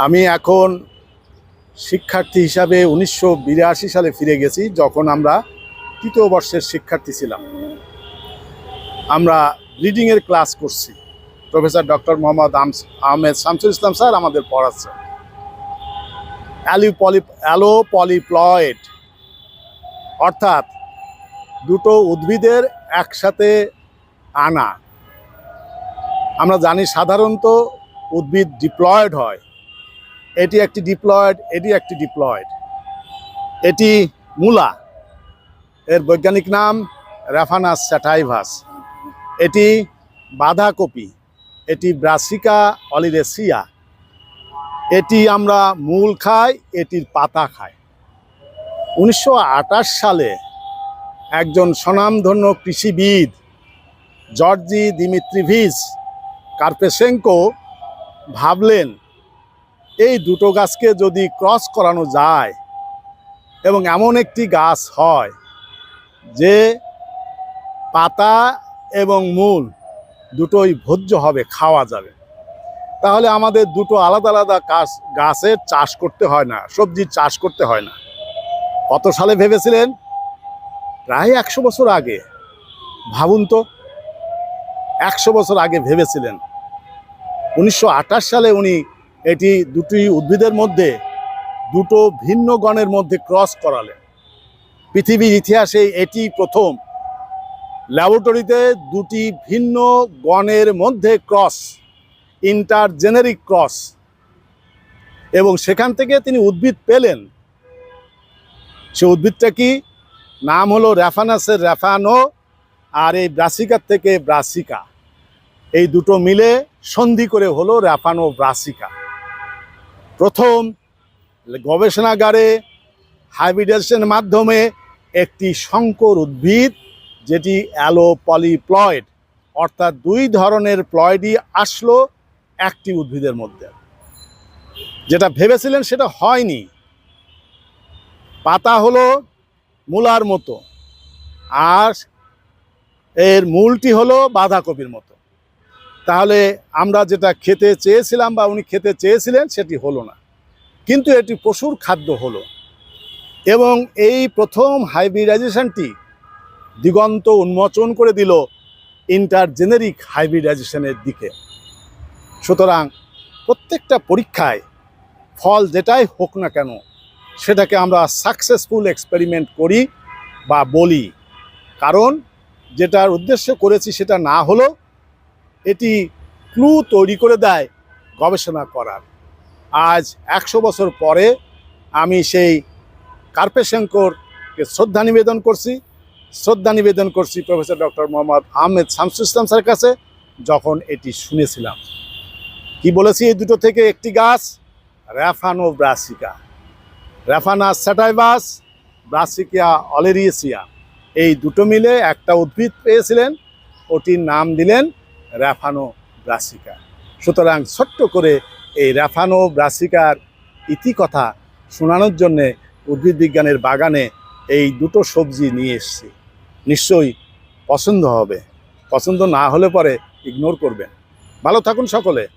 আমি এখন শিক্ষার্থী হিসাবে উনিশশো বিরাশি সালে ফিরে গেছি, যখন আমরা তৃতীয় বর্ষের শিক্ষার্থী ছিলাম। আমরা রিডিংয়ের ক্লাস করছি। Professor doctor Mohammad Ahmed Shamsul Islam sir আমাদের পড়াচ্ছেন। অ্যালি পলি অ্যালো পলিপ্লয়েড অর্থাৎ দুটো উদ্ভিদের একসাথে আনা। আমরা জানি সাধারণত উদ্ভিদ ডিপ্লয়েড হয়। এটি একটি ডিপ্লয়েড এটি একটি ডিপ্লয়েড এটি মূলা। এর বৈজ্ঞানিক নাম রেফানাস স্যাটাইভাস। এটি বাঁধাকপি, এটি ব্রাসিকা অলিরেসিয়া। এটি আমরা মূল খাই, এটির পাতা খাই। উনিশশো আটাশ সালে একজন স্বনামধন্য কৃষিবিদ, জর্জি দিমিত্রিভিস কার্পেসেঙ্কো ভাবলেন এই দুটো গাছকে যদি ক্রস করানো যায় এবং এমন একটি গাছ হয় যে পাতা এবং মূল দুটোই ভোজ্য হবে, খাওয়া যাবে, তাহলে আমাদের দুটো আলাদা আলাদা গাছ গাছের চাষ করতে হয় না সবজির চাষ করতে হয় না। কত সালে ভেবেছিলেন? প্রায় একশো বছর আগে। ভাবুন তো, একশো বছর আগে ভেবেছিলেন। উনিশশো আঠাশ সালে উনি এটি দুটি উদ্ভিদের মধ্যে দুটো ভিন্ন গণের মধ্যে ক্রস করালেন পৃথিবীর ইতিহাসে এটি প্রথম। ল্যাবরেটরিতে দুটি ভিন্ন গণের মধ্যে ক্রস, ইন্টারজেনারিক ক্রস। এবং সেখান থেকে তিনি উদ্ভিদ পেলেন। সে উদ্ভিদটা কি? নাম হলো র্যাফানাসের র্যাফানো আর এই ব্রাসিকার থেকে ব্রাসিকা। এই দুটো মিলে সন্ধি করে হলো র্যাফানো ব্রাসিকা। প্রথম গবেষণাগারে হাইব্রিডেশনের মাধ্যমে একটি শঙ্কর উদ্ভিদ, যেটি অ্যালো পলিপ্লয়েড অর্থাৎ দুই ধরনের প্লয়েডই আসলো একটি উদ্ভিদের মধ্যে। যেটা ভেবেছিলেন সেটা হয়নি। পাতা হলো মূলার মতো, আর এর মূলটি হলো বাঁধাকপির মতো। তাহলে আমরা যেটা খেতে চেয়েছিলাম বা উনি খেতে চেয়েছিলেন সেটি হলো না। কিন্তু এটি পশুর খাদ্য হলো এবং এই প্রথম হাইব্রিডাইজেশনটি দিগন্ত উন্মোচন করে দিল ইন্টারজেনারিক হাইব্রিডাইজেশনের দিকে। সুতরাং প্রত্যেকটা পরীক্ষায় ফল যেটাই হোক না কেন, সেটাকে আমরা সাকসেসফুল এক্সপেরিমেন্ট করি বা বলি। কারণ যেটার উদ্দেশ্য করেছি সেটা না হলো এটি ক্লু তৈরি করে দেয় গবেষণা করার। আজ একশো বছর পরে আমি সেই কার্পেশঙ্করকে শ্রদ্ধা নিবেদন করছি। শ্রদ্ধা নিবেদন করছি প্রফেসর ডক্টর মোহাম্মদ আহমেদ শামসুল ইসলাম স্যারের কাছে যখন এটি শুনেছিলাম। কি বলেছি? এই দুটো থেকে একটি গাছ, র্যাফানো ব্রাসিকা। র্যাফানা স্যাটাইভাস, ব্রাসিকিয়া অলেরিয়েসিয়া। এই দুটো মিলে একটা উদ্ভিদ পেয়েছিলেন, ওটির নাম দিলেন র্যাফানো ব্রাসিকা। সুতরাং ছোট্ট করে এই রাফানো ব্রাসিকার ইতিকথা শোনানোর জন্যে উদ্ভিদ বিজ্ঞানের বাগানে এই দুটো সবজি নিয়ে এসছি। নিশ্চয়ই পছন্দ হবে। পছন্দ না হলে পরে ইগনোর করবেন। ভালো থাকুন সকলে।